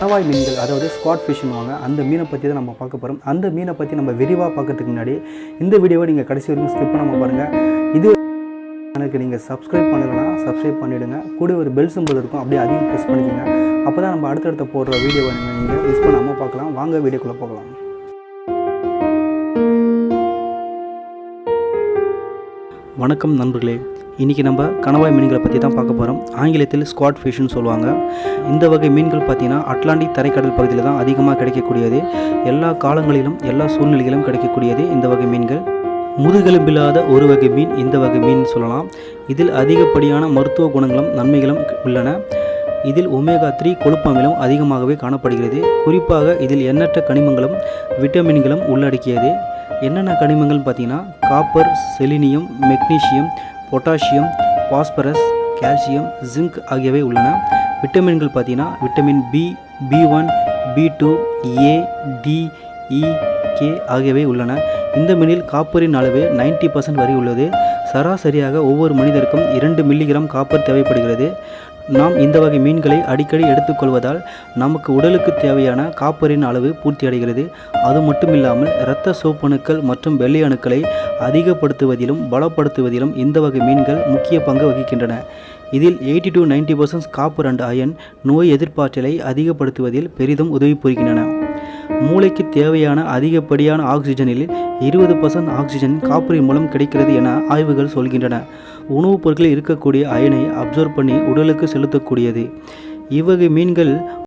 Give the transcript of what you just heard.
கணவாய் மீன்கள் அதாவது ஸ்குவாட் ஃபிஷ்னுவாங்க அந்த மீனை பற்றி தான் நம்ம பார்க்க போகிறோம் அந்த மீனை பற்றி நம்ம விரிவாக பார்க்கறதுக்கு முன்னாடி இந்த வீடியோவை நீங்கள் கடைசி வரைக்கும் ஸ்கிப் பண்ணாமல் பாருங்கள் இது எனக்கு நீங்கள் சப்ஸ்கிரைப் பண்ணலைன்னா சப்ஸ்கிரைப் பண்ணிவிடுங்க கூட ஒரு பெல் சிம்பிள் இருக்கும் அப்படியே அதிகம் ப்ரெஸ் பண்ணிக்கோங்க. அப்போ தான் நம்ம அடுத்தடுத்த போடுற வீடியோவை நீங்கள் நீங்கள் மிஸ் பண்ணாமல் பார்க்கலாம். வாங்க வீடியோக்குள்ளே போகலாம். வணக்கம் நண்பர்களே. இன்றைக்கி நம்ம கணவாய் மீன்களை பற்றி தான் பார்க்க போகிறோம் ஆங்கிலத்தில் ஸ்குவாட் ஃபிஷ்னு சொல்லுவாங்க. இந்த வகை மீன்கள் பார்த்திங்கன்னா அட்லாண்டிக் தரைக்கடல் பகுதியில் தான் அதிகமாக கிடைக்கக்கூடியது. எல்லா காலங்களிலும் எல்லா சூழ்நிலைகளிலும் கிடைக்கக்கூடியது இந்த வகை மீன்கள். முதுகெலும்பில்லாத ஒரு வகை மீன் இந்த வகை மீன் சொல்லலாம். இதில் அதிகப்படியான மருத்துவ குணங்களும் நன்மைகளும் உள்ளன. இதில் ஒமேகா த்ரீ கொழுப்பமிலும் அதிகமாகவே காணப்படுகிறது. குறிப்பாக இதில் எண்ணற்ற கனிமங்களும் விட்டமின்களும் உள்ளடக்கியது. என்னென்ன கனிமங்கள்னு பார்த்தீங்கன்னா copper selenium magnesium potassium phosphorus calcium zinc ஆகியவை உள்ளன. விட்டமின்கள் பார்த்தீங்கன்னா vitamin B B one B two A D E K ஆகியவை உள்ளன. இந்த மீனில் காப்பரின் அளவு 90% பர்சன்ட் வரை உள்ளது. சராசரியாக ஒவ்வொரு மனிதருக்கும் இரண்டு மில்லிகிராம் காப்பர் தேவைப்படுகிறது. நாம் இந்த வகை மீன்களை அடிக்கடி எடுத்துக்கொள்வதால் நமக்கு உடலுக்கு தேவையான காப்பரின் அளவு பூர்த்தி அடைகிறது அது மட்டும் இல்லாமல் இரத்த சோப்பணுக்கள் மற்றும் வெள்ளை அணுக்களை அதிகப்படுத்துவதிலும் பலப்படுத்துவதிலும் இந்த வகை மீன்கள் முக்கிய பங்கு வகிக்கின்றன. இதில் eighty to ninety percent copper and iron நோய் எதிர்ப்பாற்றலை அதிகப்படுத்துவதில் பெரிதும் உதவி புரிகின்றன. மூளைக்கு தேவையான அதிகப்படியான ஆக்சிஜனில் இருபது பர்சன்ட் ஆக்சிஜன் காப்பரின் மூலம் கிடைக்கிறது என ஆய்வுகள் சொல்கின்றன. உணவுப் பொருட்களில் இருக்கக்கூடிய அயனை அப்சர்வ் பண்ணி உடலுக்கு செலுத்தக்கூடியது. இவ்வகை மீன்கள்